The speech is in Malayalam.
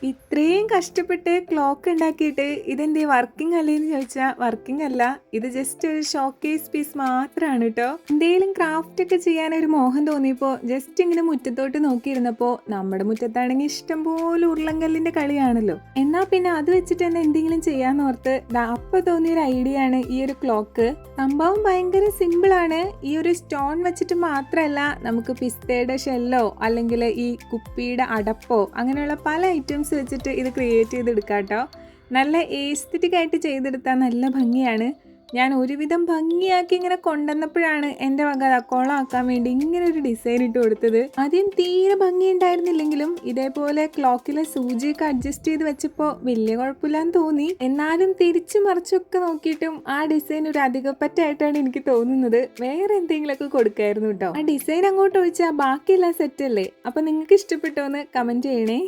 It ഇത്രയും കഷ്ടപ്പെട്ട് ക്ലോക്ക് ഉണ്ടാക്കിയിട്ട് ഇതെന്തേ വർക്കിംഗ് അല്ലേന്ന് ചോദിച്ചാൽ വർക്കിംഗ് അല്ല. ഇത് ജസ്റ്റ് ഒരു ഷോക്കേസ് പീസ് മാത്രമാണ് കേട്ടോ എന്തെങ്കിലും ക്രാഫ്റ്റ് ഒക്കെ ചെയ്യാൻ ഒരു മോഹം തോന്നിയപ്പോൾ ജസ്റ്റ് ഇങ്ങനെ മുറ്റത്തോട്ട് നോക്കിയിരുന്നപ്പോൾ നമ്മുടെ മുറ്റത്താണെങ്കിൽ ഇഷ്ടം പോലെ ഉരുളങ്കല്ലിന്റെ കളിയാണല്ലോ. എന്നാ പിന്നെ അത് വെച്ചിട്ട് തന്നെ എന്തെങ്കിലും ചെയ്യാന്ന് ഓർത്ത് അപ്പ തോന്നിയൊരു തോന്നിയ ഐഡിയ ആണ് ഈ ഒരു ക്ലോക്ക് സംഭവം ഭയങ്കര സിമ്പിൾ ആണ്. ഈ ഒരു സ്റ്റോൺ വെച്ചിട്ട് മാത്രമല്ല നമുക്ക് പിസ്തയുടെ ഷെല്ലോ അല്ലെങ്കിൽ ഈ കുപ്പിയുടെ അടപ്പോ അങ്ങനെയുള്ള പല ഐറ്റംസ് വെച്ചിട്ട് ഇത് ക്രിയേറ്റ് ചെയ്തെടുക്കാം കേട്ടോ നല്ല ഏസ്തറ്റിക് ആയിട്ട് ചെയ്തെടുത്താൽ നല്ല ഭംഗിയാണ്. ഞാൻ ഒരുവിധം ഭംഗിയാക്കി ഇങ്ങനെ കൊണ്ടുവന്നപ്പോഴാണ് എന്റെ വക കോളാക്കാൻ വേണ്ടി ഇങ്ങനെ ഒരു ഡിസൈൻ ഇട്ട് കൊടുത്തത്. ആദ്യം തീരെ ഭംഗി ഉണ്ടായിരുന്നില്ലെങ്കിലും ഇതേപോലെ ക്ലോക്കിലെ സൂചിയൊക്കെ അഡ്ജസ്റ്റ് ചെയ്ത് വെച്ചപ്പോൾ വലിയ കുഴപ്പമില്ലാന്ന് തോന്നി. എന്നാലും തിരിച്ചു മറിച്ചൊക്കെ നോക്കിയിട്ടും ആ ഡിസൈൻ ഒരു അധികപ്പറ്റായിട്ടാണ് എനിക്ക് തോന്നുന്നത്. വേറെ എന്തെങ്കിലുമൊക്കെ കൊടുക്കായിരുന്നു കേട്ടോ. ആ ഡിസൈൻ അങ്ങോട്ട് ഒഴിച്ചാൽ ബാക്കിയെല്ലാം സെറ്റല്ലേ അപ്പം നിങ്ങൾക്ക് ഇഷ്ടപ്പെട്ടോ എന്ന് കമന്റ് ചെയ്യണേ.